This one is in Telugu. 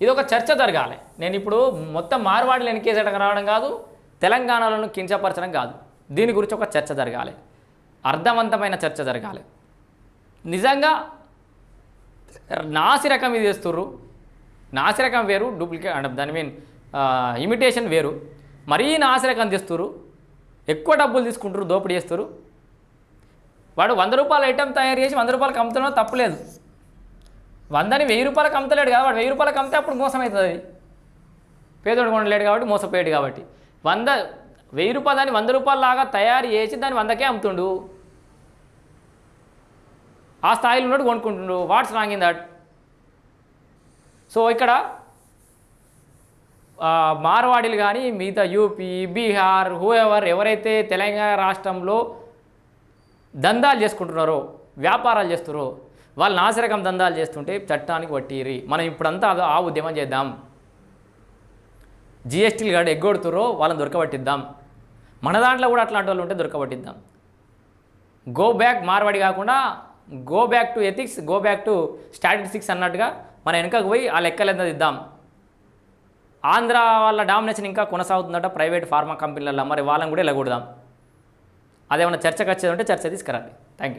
ఇది ఒక చర్చ జరగాలి. నేను ఇప్పుడు మొత్తం మార్వాడిని ఎన్నికేసేటకు రావడం కాదు తెలంగాణలను కించపరచడం కాదు. దీని గురించి ఒక చర్చ జరగాలి. అర్థవంతమైన చర్చ జరగాలి. నిజంగా నాసిరకం ఇది చేస్తుర్రు. నాసిరకం వేరు డూప్లికేట్ అంటే దాని మీన్ ఇమిటేషన్ వేరు. మరీ నాసిరకం తెస్తుర్రు ఎక్కువ డబ్బులు తీసుకుంటారు దోపిడీ చేస్తారు వాడు వంద రూపాయల ఐటెం తయారు చేసి వంద రూపాయలకు అమ్ముతున్నా తప్పులేదు. వందని వెయ్యి రూపాయలకు అమ్ముతలేడు కాబట్టి వెయ్యి రూపాయలకు అమ్మితే అప్పుడు మోసం అవుతుంది అది పేదోడు కొనలేడు కాబట్టి మోసపోయాడు కాబట్టి. వంద వెయ్యి రూపాయలు దాన్ని వంద రూపాయల లాగా తయారు చేసి దాన్ని వందకే అమ్ముతుండు. ఆ స్థాయిలో ఉన్నట్టు కొనుక్కుంటుండు. What's wrong in that. So ఇక్కడ మార్వాడీలు కానీ మిగతా యూపీ బీహార్ హూఎవర్ ఎవరైతే తెలంగాణ రాష్ట్రంలో దందాలు చేసుకుంటున్నారో వ్యాపారాలు చేస్తున్నారో వాళ్ళు నాసిరకం దందాలు చేస్తుంటే చట్టానికి వట్టిరి మనం ఇప్పుడంతా అదో ఆ ఉద్యమం చేద్దాం. జిఎస్టీలు కాడ ఎగ్గొడుతురో వాళ్ళని దొరకబట్టిద్దాం. మన దాంట్లో కూడా అట్లాంటి వాళ్ళు ఉంటే దొరకబట్టిద్దాం. గో బ్యాక్ మార్వాడి కాకుండా go back to ethics go back to statistics అన్నట్టుగా మన వెనకకు పోయి ఆ లెక్కలు ఇద్దాం ఆంధ్ర వాళ్ళ డామినేషన్ ఇంకా కొనసాగుతుందట ప్రైవేట్ ఫార్మా కంపెనీలలో మరి వాళ్ళని కూడా ఇలా కొడదాం అదేమన్నా చర్చకు వచ్చేది ఉంటే చర్చ తీసుకురండి. Thank you